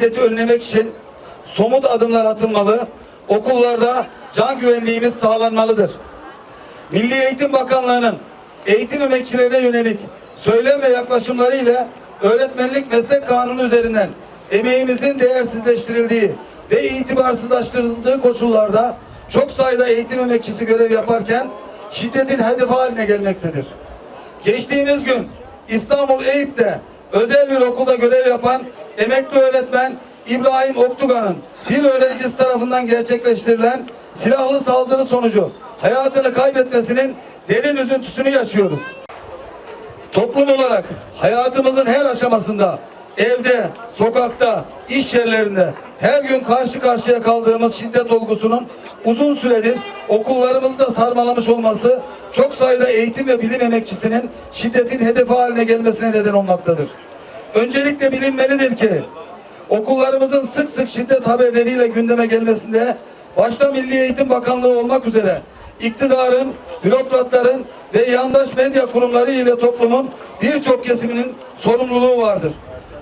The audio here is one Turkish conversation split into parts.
şiddeti önlemek için somut adımlar atılmalı, okullarda can güvenliğimiz sağlanmalıdır. Milli Eğitim Bakanlığı'nın eğitim emekçilerine yönelik söylem ve yaklaşımları ile öğretmenlik meslek kanunu üzerinden emeğimizin değersizleştirildiği ve itibarsızlaştırıldığı koşullarda çok sayıda eğitim emekçisi görev yaparken şiddetin hedefi haline gelmektedir. Geçtiğimiz gün İstanbul Eyüp'te özel bir okulda görev yapan emekli öğretmen İbrahim Oktugan'ın bir öğrencisi tarafından gerçekleştirilen silahlı saldırı sonucu hayatını kaybetmesinin derin üzüntüsünü yaşıyoruz. Toplum olarak hayatımızın her aşamasında evde, sokakta, iş yerlerinde her gün karşı karşıya kaldığımız şiddet olgusunun uzun süredir okullarımızda sarmalamış olması çok sayıda eğitim ve bilim emekçisinin şiddetin hedefi haline gelmesine neden olmaktadır. Öncelikle bilinmelidir ki okullarımızın sık sık şiddet haberleriyle gündeme gelmesinde başta Milli Eğitim Bakanlığı olmak üzere iktidarın, bürokratların ve yandaş medya kurumları ile toplumun birçok kesiminin sorumluluğu vardır.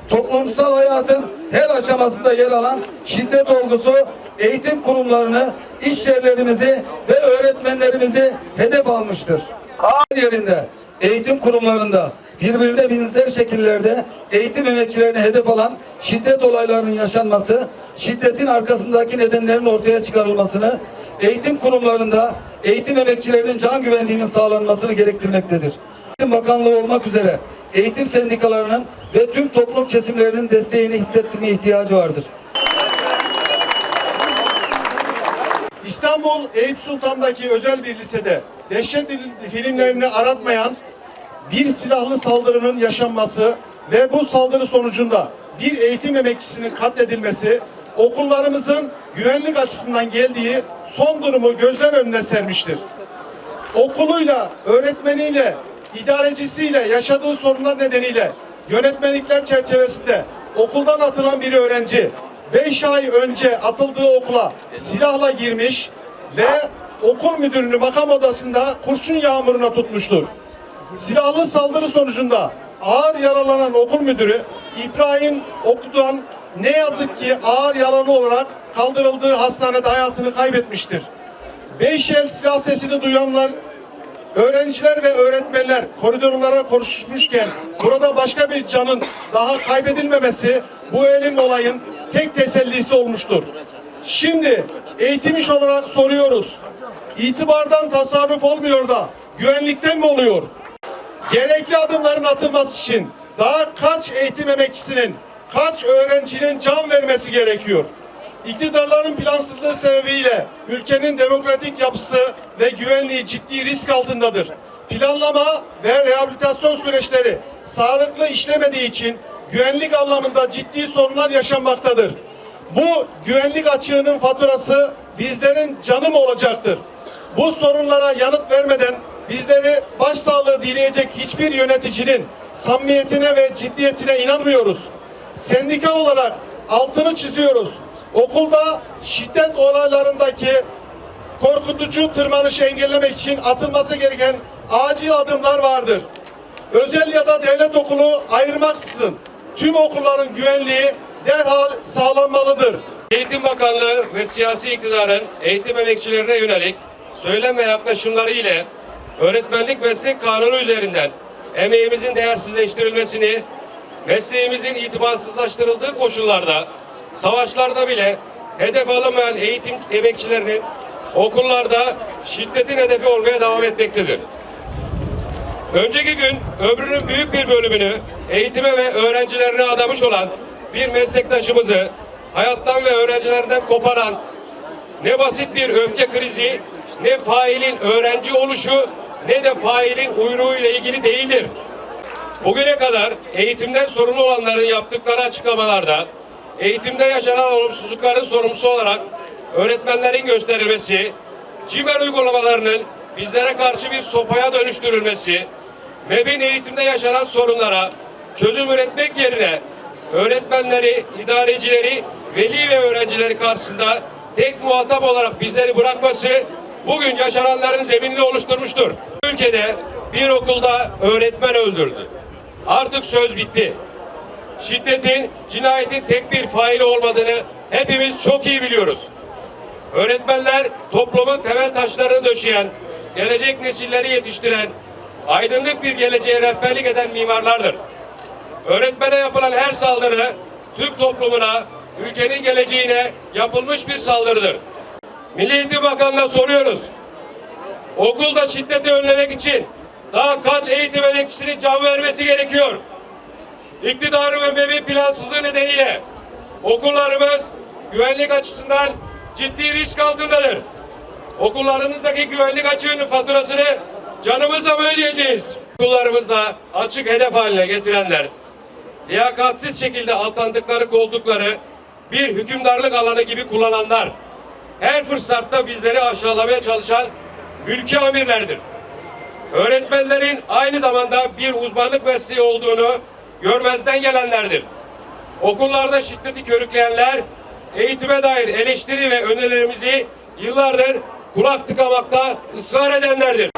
Toplumsal hayatın her aşamasında yer alan şiddet olgusu eğitim kurumlarını, iş yerlerimizi ve öğretmenlerimizi hedef almıştır. Her yerinde, eğitim kurumlarında birbirine benzer şekillerde eğitim emekçilerini hedef alan şiddet olaylarının yaşanması, şiddetin arkasındaki nedenlerin ortaya çıkarılmasını, eğitim kurumlarında eğitim emekçilerinin can güvenliğinin sağlanmasını gerektirmektedir. Eğitim Bakanlığı olmak üzere eğitim sendikalarının ve tüm toplum kesimlerinin desteğini hissettirmeye ihtiyacı vardır. İstanbul Eyüp Sultan'daki özel bir lisede dehşet filmlerini aratmayan bir silahlı saldırının yaşanması ve bu saldırı sonucunda bir eğitim emekçisinin katledilmesi okullarımızın güvenlik açısından geldiği son durumu gözler önüne sermiştir. Okuluyla, öğretmeniyle, idarecisiyle yaşadığı sorunlar nedeniyle yönetmelikler çerçevesinde okuldan atılan bir öğrenci 5 ay önce atıldığı okula silahla girmiş ve okul müdürünü makam odasında kurşun yağmuruna tutmuştur. Silahlı saldırı sonucunda ağır yaralanan okul müdürü İbrahim Okudan ne yazık ki ağır yaralı olarak kaldırıldığı hastanede hayatını kaybetmiştir. Beş el silah sesini duyanlar Öğrenciler ve öğretmenler koridorlara koşmuşken burada başka bir canın daha kaybedilmemesi bu ölüm olayın tek tesellisi olmuştur. Şimdi eğitim iş olarak soruyoruz. İtibardan tasarruf olmuyor da güvenlikten mi oluyor? Gerekli adımların atılması için daha kaç eğitim emekçisinin, kaç öğrencinin can vermesi gerekiyor? İktidarların plansızlığı sebebiyle ülkenin demokratik yapısı ve güvenliği ciddi risk altındadır. Planlama ve rehabilitasyon süreçleri sağlıklı işlemediği için güvenlik anlamında ciddi sorunlar yaşanmaktadır. Bu güvenlik açığının faturası bizlerin canı mı olacaktır? Bu sorunlara yanıt vermeden bizleri başsağlığı dileyecek hiçbir yöneticinin samimiyetine ve ciddiyetine inanmıyoruz. Sendika olarak altını çiziyoruz. Okulda şiddet olaylarındaki korkutucu tırmanışı engellemek için atılması gereken acil adımlar vardır. Özel ya da devlet okulu ayırmaksızın tüm okulların güvenliği derhal sağlanmalıdır. Eğitim Bakanlığı ve siyasi iktidarın eğitim emekçilerine yönelik söylem ve yaklaşımları ile öğretmenlik meslek kanunu üzerinden emeğimizin değersizleştirilmesini, mesleğimizin itibarsızlaştırıldığı koşullarda, savaşlarda bile hedef alınmayan eğitim emekçilerinin okullarda şiddetin hedefi olmaya devam etmektedir. Önceki gün ömrünün büyük bir bölümünü eğitime ve öğrencilerine adamış olan bir meslektaşımızı hayattan ve öğrencilerinden koparan ne basit bir öfke krizi, ne failin öğrenci oluşu, ne de failin uyruğu ile ilgili değildir. Bugüne kadar eğitimden sorumlu olanların yaptıkları açıklamalarda eğitimde yaşanan olumsuzlukların sorumlusu olarak öğretmenlerin gösterilmesi, cimer uygulamalarının bizlere karşı bir sopaya dönüştürülmesi, MEB'in eğitimde yaşanan sorunlara çözüm üretmek yerine öğretmenleri, idarecileri, veli ve öğrencileri karşısında tek muhatap olarak bizleri bırakması bugün yaşananların zeminini oluşturmuştur. Ülkede bir okulda öğretmen öldürdü. Artık söz bitti. şiddetin, cinayetin tek bir faili olmadığını hepimiz çok iyi biliyoruz. Öğretmenler toplumun temel taşlarını döşeyen, gelecek nesilleri yetiştiren, aydınlık bir geleceğe rehberlik eden mimarlardır. Öğretmene yapılan her saldırı Türk toplumuna, ülkenin geleceğine yapılmış bir saldırıdır. Milli Eğitim Bakanı'na soruyoruz. Okulda şiddeti önlemek için daha kaç eğitim emekçisinin can vermesi gerekiyor? İktidarın ve MEB'in plansızlığı nedeniyle okullarımız güvenlik açısından ciddi risk altındadır. Okullarımızdaki güvenlik açığının faturasını canımızla mı ödeyeceğiz? Okullarımızda açık hedef haline getirenler, liyakatsiz şekilde altandıkları koltukları bir hükümdarlık alanı gibi kullananlar, her fırsatta bizleri aşağılamaya çalışan ülke amirlerdir. Öğretmenlerin aynı zamanda bir uzmanlık mesleği olduğunu görmezden gelenlerdir. Okullarda şiddeti körükleyenler, eğitime dair eleştiri ve önerilerimizi yıllardır kulak tıkamakta ısrar edenlerdir.